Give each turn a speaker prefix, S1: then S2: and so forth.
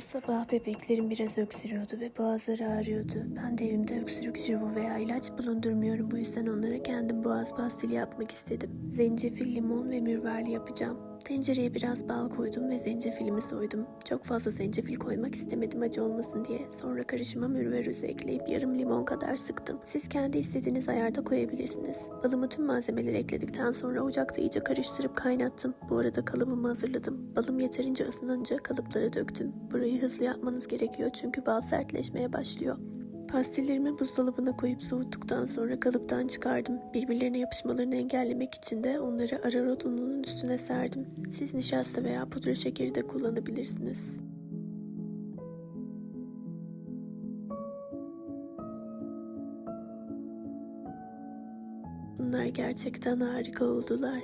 S1: Bu sabah bebeklerim biraz öksürüyordu ve boğazları ağrıyordu. Ben de evimde öksürük şurubu veya ilaç bulundurmuyorum. Bu yüzden onlara kendim boğaz pastili yapmak istedim. Zencefil, limon ve mürverli yapacağım. Tencereye biraz bal koydum ve zencefilimi soydum. Çok fazla zencefil koymak istemedim acı olmasın diye. Sonra karışıma mürver özü ekleyip yarım limon kadar sıktım. Siz kendi istediğiniz ayarda koyabilirsiniz. Balımı tüm malzemeleri ekledikten sonra ocakta iyice karıştırıp kaynattım. Bu arada kalıbımı hazırladım. Balım yeterince ısınınca kalıplara döktüm. Burayı hızlı yapmanız gerekiyor çünkü bal sertleşmeye başlıyor. Pastillerimi buzdolabına koyup soğuttuktan sonra kalıptan çıkardım. Birbirlerine yapışmalarını engellemek için de onları ararot ununun üstüne serdim. Siz nişasta veya pudra şekeri de kullanabilirsiniz. Bunlar gerçekten harika oldular.